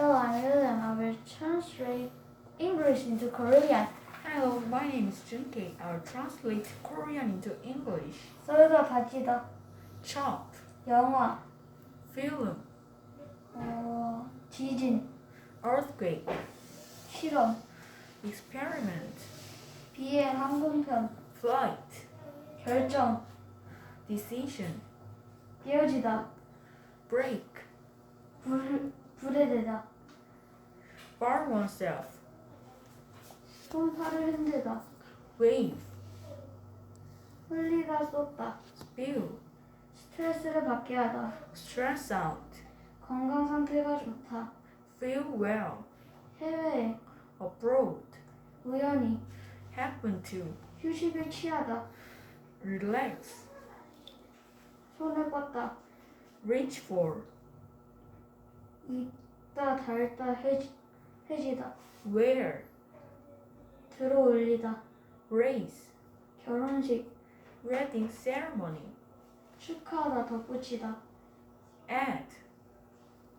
Hello, I'm William. I will translate English into Korean. Hello, my name is Junki. I'll translate Korean into English. 썰다 다지다 Chop, 영화 film, 어, 지진 earthquake, 실험 experiment, 비행 항공편 flight, 결정 decision, 띄어지다 break, 불, 불에 대다 burn oneself, 손팔을 흔들다 wave, 흘리다 쏟다 spill, 스트레스를 받게 하다 stress out, 건강 상태가 좋다 feel well, 해외에 abroad, 우연히 happen to, 휴식을 취하다 relax, 손을 뻗다 reach for, 있다 닳다 해지, 해지다 wear, 들어 올리다 raise, 결혼식 wedding ceremony, 축하하다 덧붙이다 add,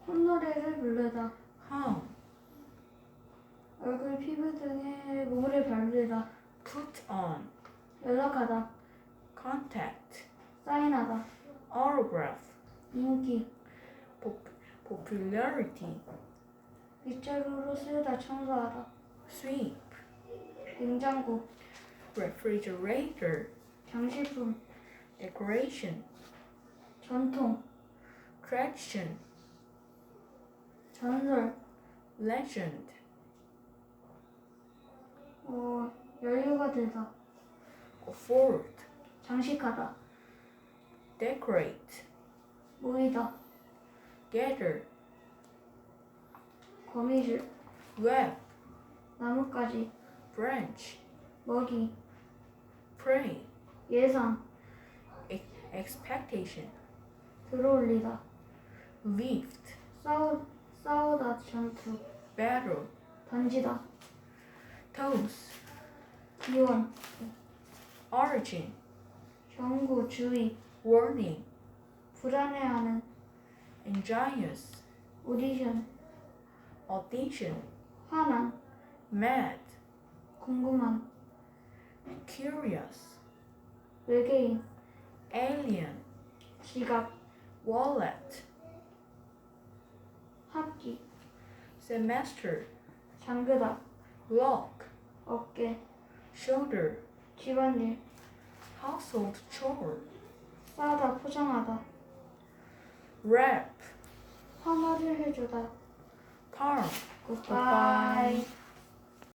콧노래를 부르다 hum, 얼굴 피부 등에 물을 바르다 put on, 연락하다 contact, 사인하다 autograph, 인기 pop- popularity, 빗자루로 쓸다 청소하다 sweep, 냉장고 refrigerator, 장식품 decoration, 전통 tradition, 전설 legend, 어, 연료가 되다 afford, 장식하다 decorate, 모이다 gather, 거미줄 web, 나뭇가지 branch, 먹이 pray, 예상 e- expectation, 들어올리다 lift, 싸우, 싸우다 전투 battle, 던지다 toast, 기원 origin, 경고 주의 warning, 불안해하는 ingenious, 오디션 audition, 화난 mad, 궁금한 curious, 외계인 alien, 지갑 wallet, 학기 semester, 잠그다 lock, 어깨 shoulder, 집안일 household chore, 싸다 포장하다 wrap, 화마를 해주다 palm. 굿바이